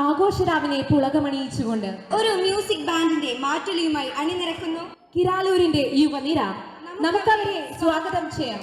ആഘോഷരാവിനെ പുളകമണിയിച്ചുകൊണ്ട് ഒരു മ്യൂസിക് ബാൻഡിന്റെ മാറ്റൊലിയുമായി അണിനിരക്കുന്നു. കിരാലൂരിന്റെ യുവനിര. നമുക്കവരെ സ്വാഗതം ചെയ്യാം.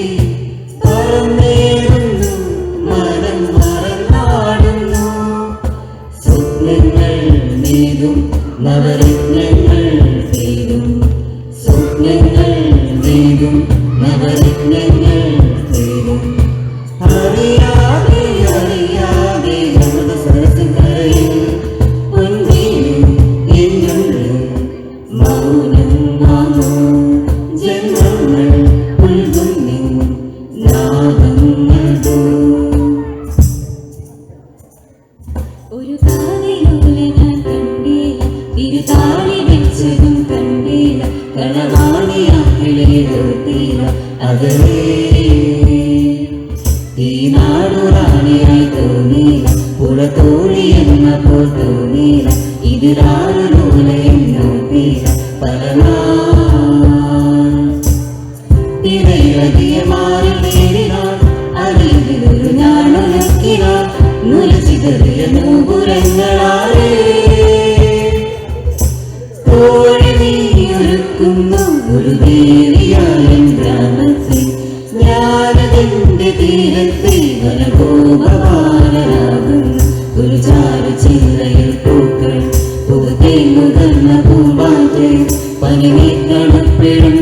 ഒരു താളിനൂലെ ഞാൻ കണ്ടില്ല തിരുതാളി വെച്ചതും കണ്ടില്ല കളവാണിയാക്കിലേതോത്തില്ല അകലേ ഈ നാടുറാണിയായി തോന്നിയില്ല പുറത്തോളി എന്നപ്പോൾ തോന്നിയില്ല ഇതിരാറുലൂലയും നോക്കിയില്ല പരനാൾ തിരയിളകിയ മാറി ഒരു ഗ്രാമത്തിൽ ജ്ഞാനത്തിന്റെ തീരത്തിൽ വനഗോപവാലരാകുന്നു ഒരു ചാരു ചിന്തയിൽ പൂക്കൾ പൂമ്പാറ്റേ പനിനീർക്കണപ്പെടും കാറ്റിരിമ്പവും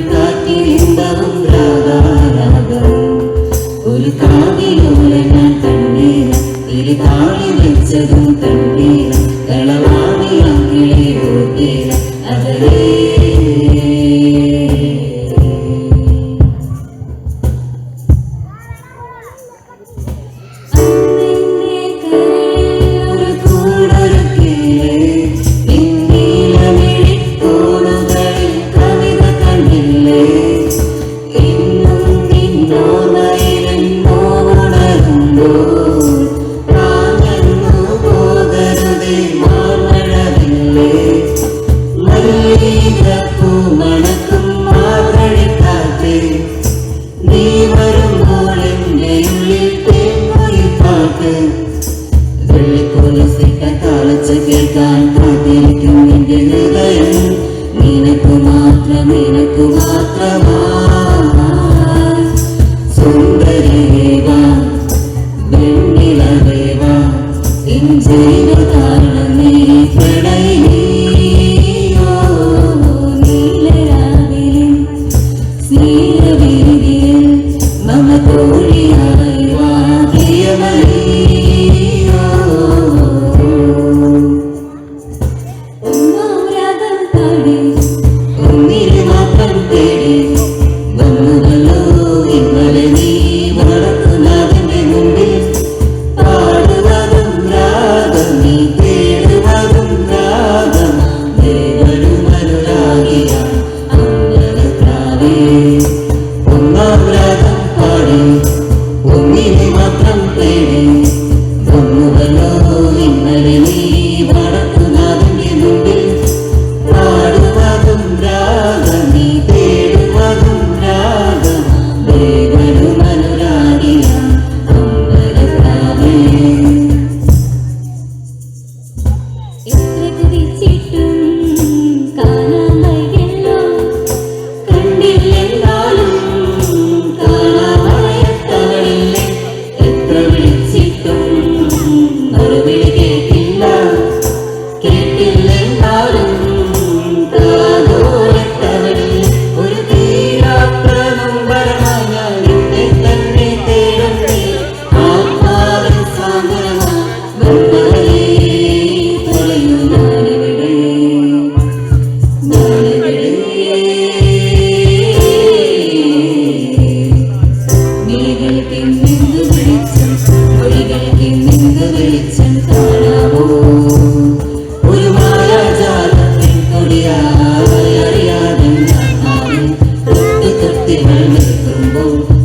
മാത്രം നിനക്ക് മാത്രമാ. Oh.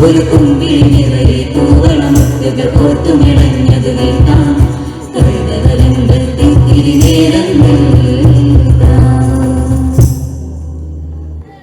ഒരു കുമ്പിൽ നിറയെ പൂവണമൊക്കെ കോർത്തുമിളഞ്ഞത് കേട്ടാം കവിതകളെന്തത്തിൽ തിരിനേരങ്ങൾ